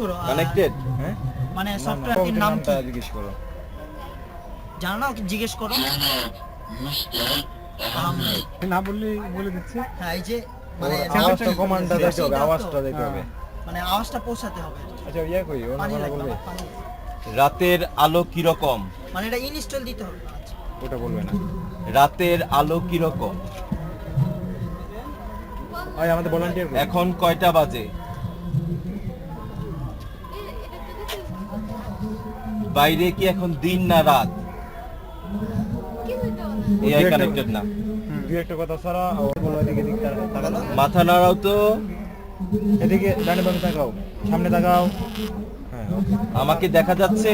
করো, কানেক্টেড হ্যাঁ? মানে না, না, সফটওয়্যারটির নাম কি? জিজ্ঞেস করো। জানো না জিজ্ঞেস করো। না বললে বলে দিচ্ছি। হ্যাঁ এই যে মানে আওয়াজটা কমান্ডটা দিতে হবে আওয়াজটা দিতে হবে। মানে আওয়াজটা পৌঁছাতে হবে। আচ্ছা ইয়া কই? বলবে। রাতের আলো কীরকম? মানে এটা ইনস্টল দিতে হবে। ওটা বলবে না। রাতের আলো কীরকম? আয় আমাদের ভলান্টিয়ার এখন কয়টা বাজে? বাইরে কি এখন দিন না রাত? এআই কানেক্টেড না। দুই একটা কথা ছাড়া এদিকে মাথা নাড়াও তো। এদিকে ডানে বামে তাকাও। সামনে তাকাও। হ্যাঁ আমাকে দেখা যাচ্ছে?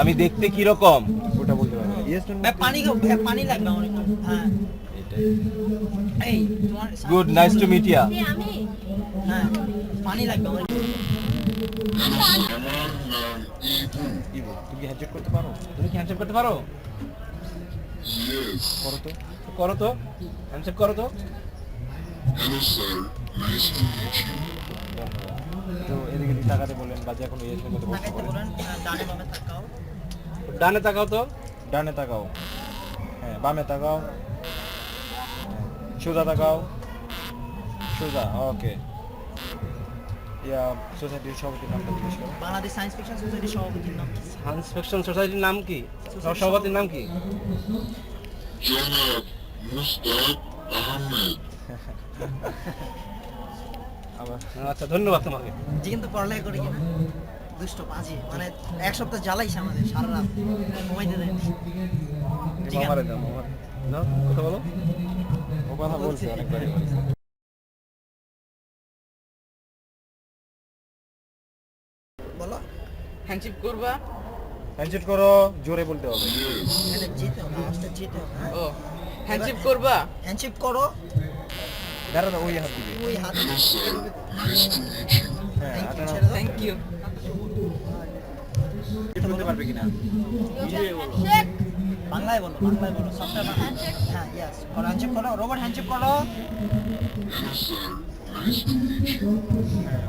আমি দেখতে কীরকম ওটা বলতে পারবে ইয়েস পানি পানি লাগবে আমার হ্যাঁ। এই good nice to meet yeah হ্যাঁ পানি লাগবে আমার। ইবো তুমি কি হ্যান্ডশেক করতে পারো? তুমি কি হ্যান্ডশেক করতে পারো? করো তো করো তো হ্যান্ডশেক করো তো। তো এদিকে তাকাতে বলেন ইয়েসের মধ্যে বসতে বলেন ডানে তাকাও তো ডানে তাকাও। হ্যাঁ বামে তাকাও। হ্যাঁ, সোজা তাকাও। সোজা ওকে। সোসাইটির সভাপতির নামটা জিজ্ঞেস করো। বাংলাদেশ সায়েন্স ফিকশন সোসাইটির সভাপতির নাম কি? সায়েন্স সোসাইটির নাম কি? সভাপতির নাম কি? জনাব মুস্তাক আহমেদ আবার। আচ্ছা ধন্যবাদ তোমাকে। যে কিন্তু পড়ালেখা করে কিনা দুষ্ট বাজে। মানে এক সপ্তাহ জ্বালাইছে আমাদের সারা রাত। ঘুমাইতে না কথা বলো। ও কথা বলছে অনেকবারই। বলো। হ্যান্ডশিপ করবা? হ্যান্ডশেক করো জোরে বলতে হবে। হ্যাঁ? ও হ্যান্ডশিপ করবা? হ্যান্ডশেক করো। দাঁড়া ওই হাত দিবে ওই হাত হ্যাঁ। থ্যাংক ইউ বলতে পারবে কিনা? বাংলায় বলো বাংলায় বলো বাংলা হ্যাঁ ইয়েস করো হ্যান্ডশেক করো রোবট হ্যান্ডশেক করো।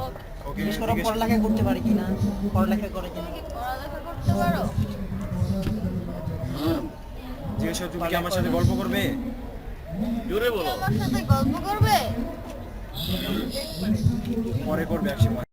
ওকে জিজ্ঞেস করে পড়ালেখা করতে পারি কিনা? পড়ালেখা করে কিনা? পড়ালেখা করতে পারো। জিজ্ঞেস করো, তুমি কি আমার সাথে গল্প করবে? জোরে বলো। আমার সাথে গল্প করবে? পরে করবে এক সময়